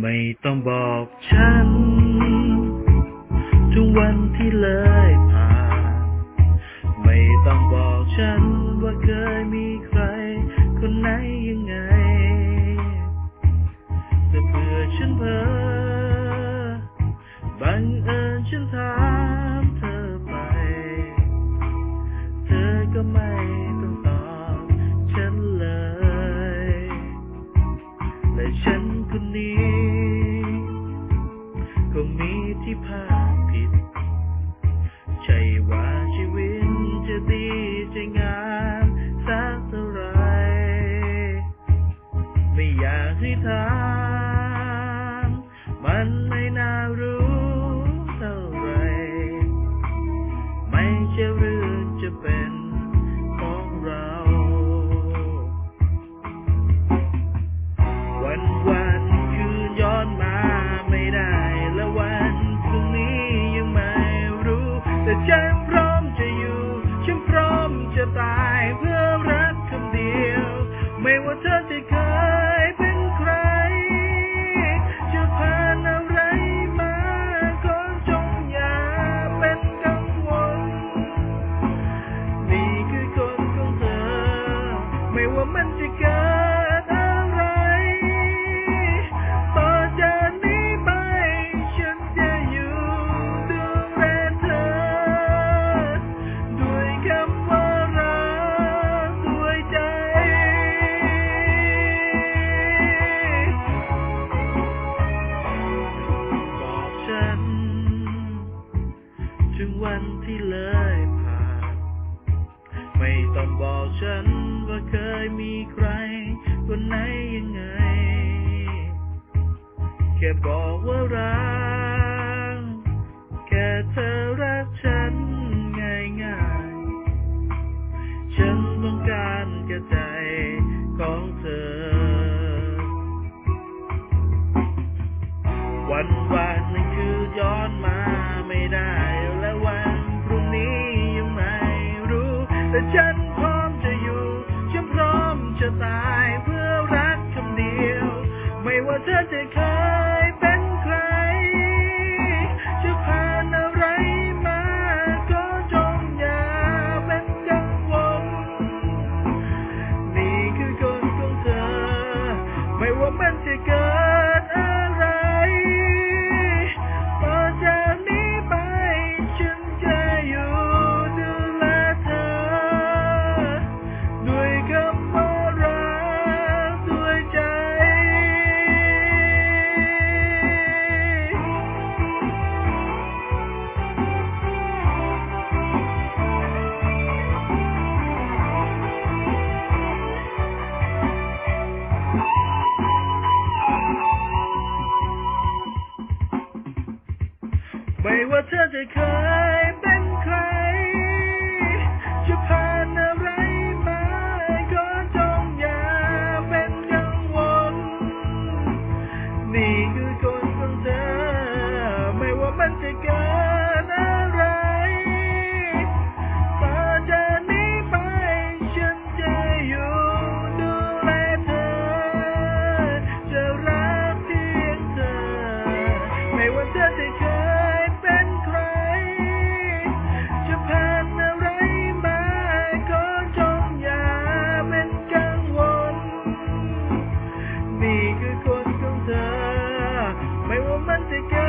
ไม่ต้องบอกฉัน ทุกวันที่เลยผ่าน ไม่ต้องบอกฉันว่าเคยมีใคร คนไหนยังไง อยากให้ถามมันไม่น่ารู้เท่าไร ไม่ใช่เรื่องจะเป็นของเรา วันวันคืนย้อนมาไม่ได้ และวันพรุ่งนี้ยังไม่รู้ แต่ฉันพร้อมจะอยู่ ฉันพร้อมจะตายเพื่อรักคำเดียว ไม่ว่าเธอจะเคย ต้องบอกฉันว่าเคยมีใครคนไหนยังไง แค่บอกว่ารัก แค่เธอรักฉันง่ายๆฉันต้องการแค่ใจของเธอ วันวัน ไม่ว่า ว่าเธอจะเคยเป็นใคร จะผ่านอะไรมาก็จงอย่าเป็นกังวล นี่คือคนของเธอ ไม่ว่ามันจะเกิด นี่